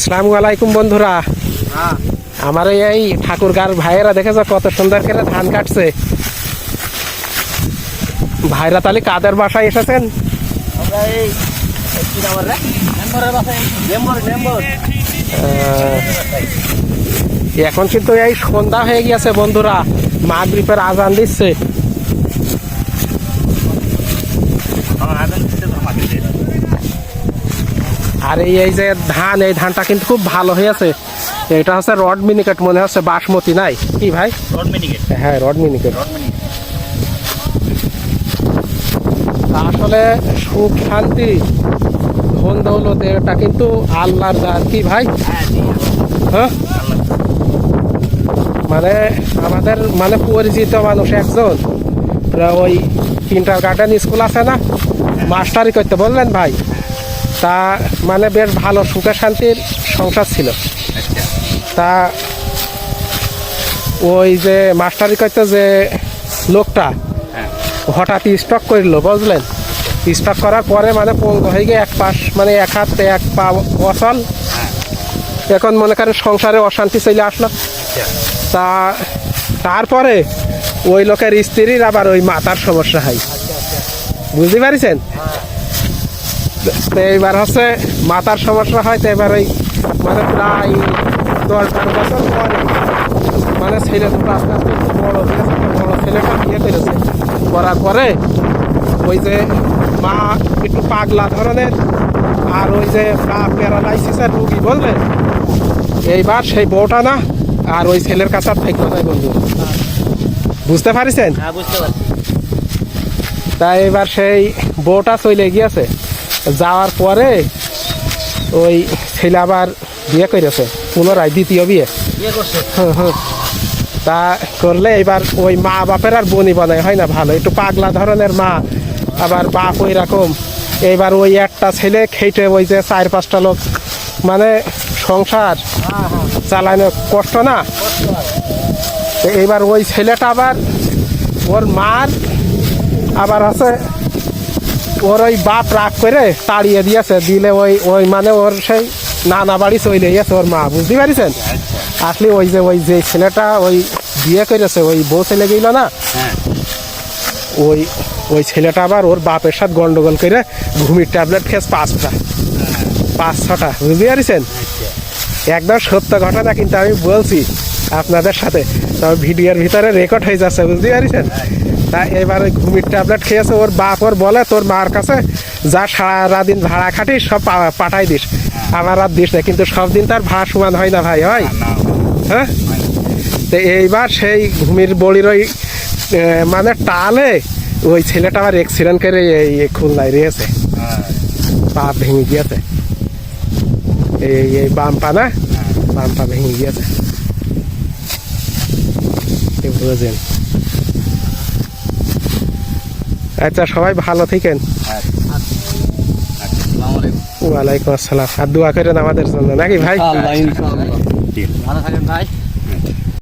আসসালামু আলাইকুম বন্ধুরা। হ্যাঁ। আমার এই ঠাকুরগার ভাইয়েরা দেখেছ কত সুন্দর করে ধান কাটছে। ভাইরা তাহলে কাদের বাসায় এসেছেন? এখন কিন্তু এই সন্ধ্যা হয়ে গিয়েছে বন্ধুরা। মাগরিপের আজান দিচ্ছে। আর এই এই যে ধান এই ধানটা কিন্তু খুব ভালো হয়েছে। এটা হচ্ছে রড মিনিকেট মনে হচ্ছে বাসমতি নাই। কি ভাই? রোড মিনিকেট। হ্যাঁ রড মিনিকেট। আসলে সুখ শান্তি ধন দৌলত এটা কিন্তু আল্লাহর দান। কি ভাই? হ্যাঁ হ্যাঁ? মানে আমাদের মানে পরিচিত মানুষ একজন। ওই কিন্টার গার্ডেন স্কুল আছে না? মাস্টারি করতে বললেন ভাই? তা মানে বেশ ভালো সুখে শান্তির সংসার ছিল। আচ্ছা। তা ওই যে মাস্টারি করতে যে লোকটা হ্যাঁ। হঠাৎ স্টক করল বুঝলেন? স্টক করার পরে মানে পঙ্গ হয়ে গিয়ে এক পাশ মানে এক হাত এক পা অচল। হ্যাঁ। এখন মনে করেন সংসারে অশান্তি চলে আসলো। আচ্ছা। তা তারপরে ওই লোকের স্ত্রীর আবার ওই মাতার সমস্যা হয়। বুঝতে পারছেন? তো এইবার হচ্ছে মাথার সমস্যা হয় তো এবার ওই মানে প্রায় দশ বারো বছর পরে মানে ছেলে দুটো আস্তে আস্তে একটু বড় হয়েছে তো বড় ছেলেটা বিয়ে করেছে। করার পরে ওই যে মা একটু পাগলা ধরনের আর ওই যে প্যারালাইসিসের রুগী বললেন এইবার সেই বউটা না আর ওই ছেলের কাছে আর থাকল না বন্ধু। বুঝতে পারিছেন? হ্যাঁ তাই এবার সেই বউটা চলে গিয়েছে। যাওয়ার পরে ওই ছেলে আবার বিয়ে করেছে পুনরায় দ্বিতীয় বিয়ে। হুম, হুম। তা করলে এবার ওই মা বাপের আর বনি বানায় হয় না ভালো? একটু পাগলা ধরনের মা আবার বাপ ওই রকম। এইবার ওই একটা ছেলে খেটে ওই যে চার পাঁচটা লোক মানে সংসার হ্যাঁ হ্যাঁ। চালানো কষ্ট না? এইবার ওই ছেলেটা আবার ওর মার আবার আছে ওর ওই বাপ রাগ করে তাড়িয়ে দিয়েছে দিলে ওই ওই মানে ওর সেই নানা বাড়ি চলে গেছে ওর মা বুঝতে পারিছেন? আসলে ওই যে ওই যে ছেলেটা ওই বিয়ে করেছে ওই বউ ছেলে গেল না? হ্যাঁ। ওই ওই ছেলেটা আবার ওর বাপের সাথে গন্ডগোল করে ঘুমির ট্যাবলেট খেয়েছে পাঁচটা। পাঁচ ছটা বুঝতে পারছেন? একদম সত্য ঘটনা কিন্তু আমি বলছি আপনাদের সাথে। তবে ভিডিওর ভিতরে রেকর্ড হয়ে যাচ্ছে বুঝতে পারছেন? তা এবার ঘুমির ট্যাবলেট খেয়েছে ওর বাপ ওর বলে তোর মার কাছে যা সারাদিন ভাড়া খাটিস সব পাঠাই দিস। আমার আর দিস না কিন্তু সব দিন তার ভাড়া সমান হয় না ভাই হয়? হ্যাঁ তো এইবার সেই ঘুমির বড়ির ওই মানে টালে ওই ছেলেটা আবার অ্যাক্সিডেন্ট করে এই খুলনায় রয়েছে। হ্যাঁ। পা ভেঙে গিয়েছে। এই এই বাম পা না? বাম পা ভেঙে গিয়েছে। আচ্ছা সবাই ভালো থাকেন। আসসালামু আলাইকুম। ওয়ালাইকুম আসসালাম। আর দোয়া করেন আমাদের জন্য। নাকি ভাই? ভালো থাকেন ভাই।